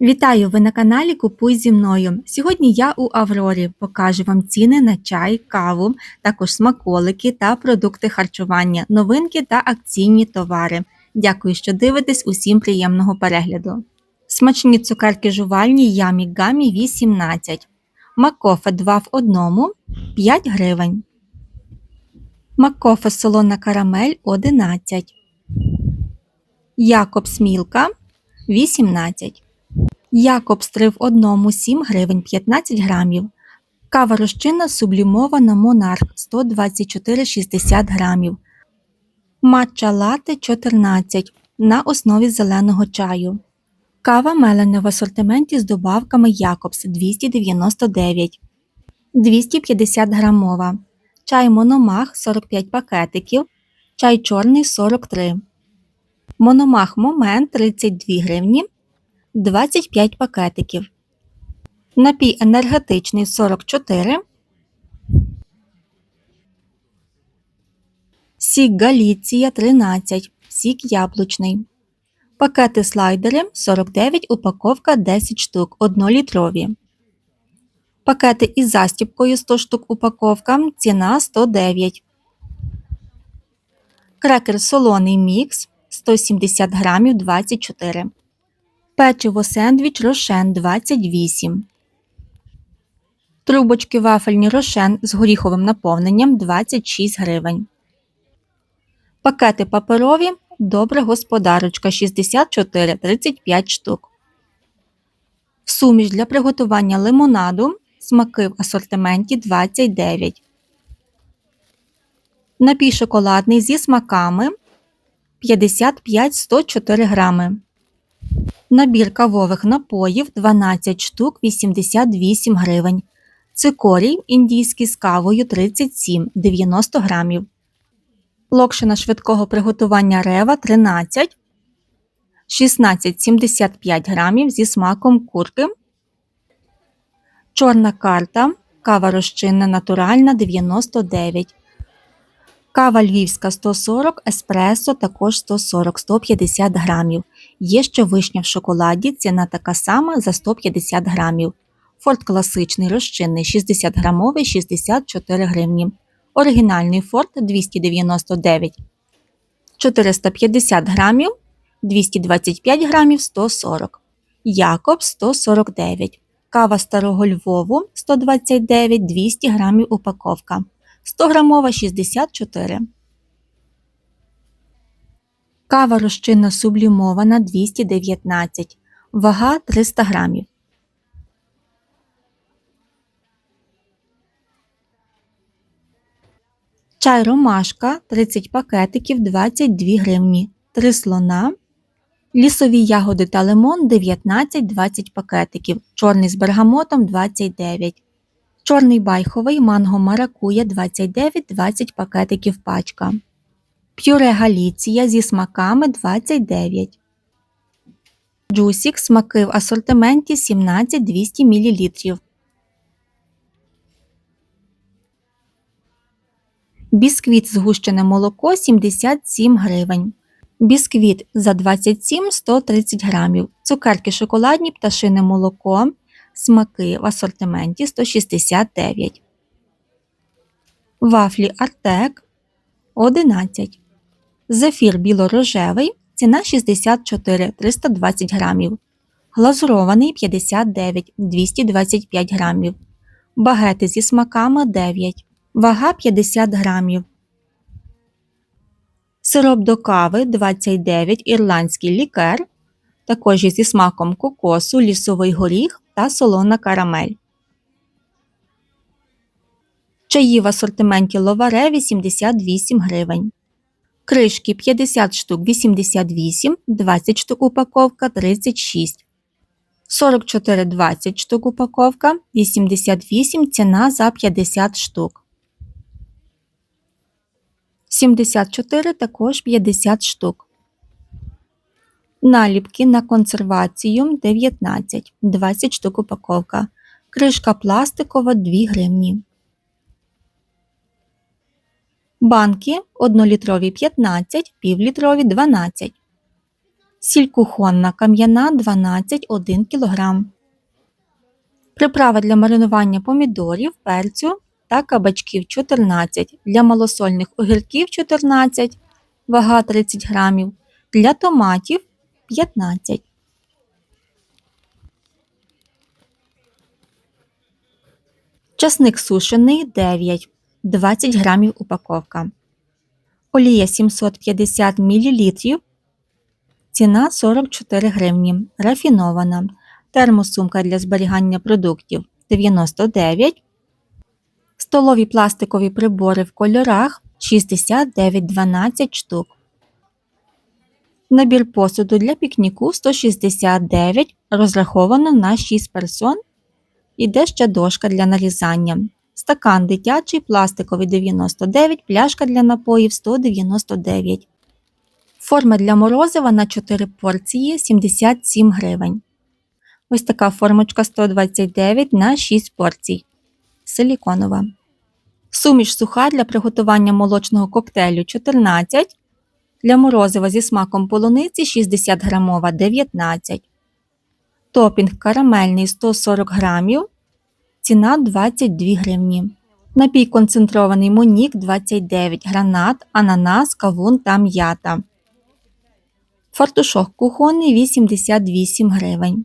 Вітаю! Ви на каналі Купуй зі мною. Сьогодні я у Аврорі покажу вам ціни на чай, каву, також смаколики та продукти харчування, новинки та акційні товари. Дякую, що дивитесь. Усім приємного перегляду. Смачні цукерки жувальні Ямі Гамі 18. Макофе 2 в 1 5 гривень. Макофе солона карамель 11. Якобс Мілка 18. Якобс 3 в одному 7 гривень 15 грамів. Кава розчинна сублімована Монарх 124,60 грамів. Матча лате 14 на основі зеленого чаю. Кава мелена в асортименті з добавками Якобс 299 250 грамова. Чай Мономах 45 пакетиків. Чай чорний 43. Мономах Момент 32 гривні 25 пакетиків. Напій енергетичний 44. Сік Галіція 13. Сік яблучний. Пакети слайдери 49, упаковка 10 штук 1-літрові. Пакети із застіпкою 100 штук упаковка. Ціна 109. Крекер солоний мікс 170 грамів 24. Печиво сендвіч рошен 28. Трубочки вафельні рошен з горіховим наповненням 26 гривень. Пакети паперові Добра господарочка 64-35 штук. Суміш для приготування лимонаду. Смаки в асортименті 29. Напій шоколадний зі смаками 55-104 грами. Набір кавових напоїв 12 штук 88 гривень. Цикорій індійський з кавою 37 90 грамів. Локшина швидкого приготування рева 13 16,75 грамів зі смаком курки. Чорна карта. Кава розчинна натуральна 99. Кава львівська 140, еспресо також 140-150 грамів. Є ще вишня в шоколаді, ціна така сама за 150 грамів. Форт класичний розчинний 60 грамовий 64 гривні. Оригінальний форт 299 450 грамів 225 грамів 140. Якоб 149. Кава старого Львову 129 200 грамів упаковка. 100 грамова 64. Кава розчинна сублімована 219. Вага 300 грамів. Чай ромашка 30 пакетиків 22 гривні. 3 слона. Лісові ягоди та лимон 19-20 пакетиків. Чорний з бергамотом 29. Чорний байховий манго маракуя 29-20 пакетиків пачка. П'юре Галіція зі смаками 29. Джусік смаки в асортименті 17-200 мл. Бісквіт згущене молоко 77 гривень. Бісквіт за 27 130 грамів. Цукерки шоколадні пташине молоко. Смаки в асортименті 169. Вафлі Артек 11. Зефір білорожевий. Ціна 64 320 грамів. Глазурований 59 225 грамів. Багети зі смаками 9. Вага 50 грамів. Сироп до кави 29 ірландський лікер. Також зі смаком кокосу, лісовий горіх та солона карамель. Чаї в асортименті ловаре 88 гривень. Кришки 50 штук 88, 20 штук упаковка 36. 44 20 штук упаковка 88 ціна за 50 штук. 74 також 50 штук. Наліпки на консервацію 19, 20 штук упаковка. Кришка пластикова 2 гривні. Банки 1-літрові 15, півлітрові 12. Сіль кухонна кам'яна 12 1 кг. Приправа для маринування помідорів, перцю та кабачків 14, для малосольних огірків 14, вага 30 грамів, для томатів 15. Часник сушений 9, 20 грамів упаковка. Олія 750 мл. Ціна 44 гривні. Рафінована. Термосумка для зберігання продуктів 99. Столові пластикові прибори в кольорах 69-12 штук. Набір посуду для пікніку 169 розраховано на 6 персон. Іде ще дошка для нарізання. Стакан дитячий, пластиковий 99, пляшка для напоїв 199. Форма для морозива на 4 порції 77 гривень. Ось така формочка 129 на 6 порцій. Силіконова. Суміш суха для приготування молочного коктейлю 14. Для морозива зі смаком полуниці 60 грамова 19. Топінг карамельний 140 грамів. Ціна 22 гривні. Напій концентрований Монік 29 гранат, ананас, кавун та м'ята. Фартушок кухонний 88 гривень.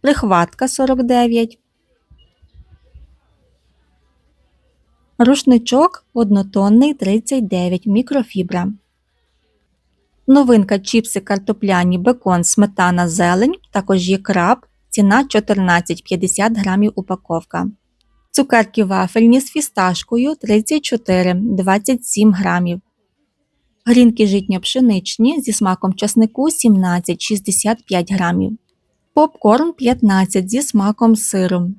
Прихватка 49. Рушничок однотонний 39 мікрофібра. Новинка чіпси картопляні бекон сметана зелень. Також є краб. Ціна 14,50 грамів упаковка. Цукерки вафельні з фісташкою 34 27 грамів. Грінки житньо-пшеничні зі смаком часнику 17 65 грамів. Попкорн 15 зі смаком сиру.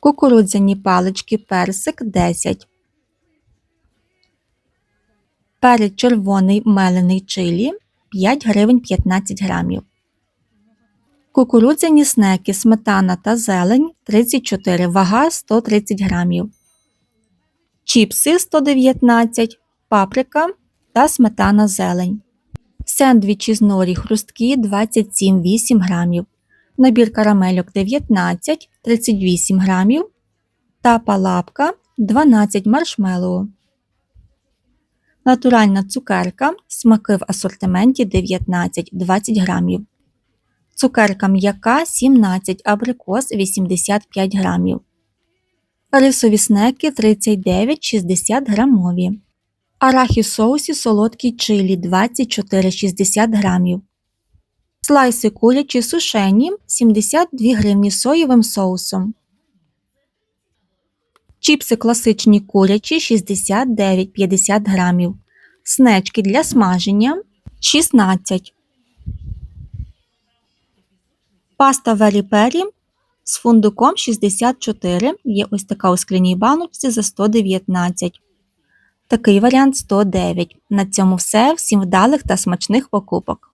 Кукурудзяні палички персик 10. Перець червоний мелений чилі 5 гривень 15 грамів. Кукурудзяні снеки сметана та зелень 34 вага 130 грамів. Чіпси 119, паприка та сметана зелень. Сендвічі з норі хрусткі 27,8 грамів. Набір карамельок 19 38 грамів. Та палапка 12 маршмеллоу. Натуральна цукерка. Смаки в асортименті 19 20 грамів. Цукерка м'яка 17 абрикос 85 грамів. Рисові снеки 39-60 грамові. Арахі соусі солодкий чилі 24-60 грамів. Слайси курячі сушені 72 гривні соєвим соусом. Чіпси класичні курячі 69-50 грамів. Снечки для смаження 16. Паста Вері Пері з фундуком 64. Є ось така у скляній баночці за 119. Такий варіант 109. На цьому все. Всім вдалих та смачних покупок.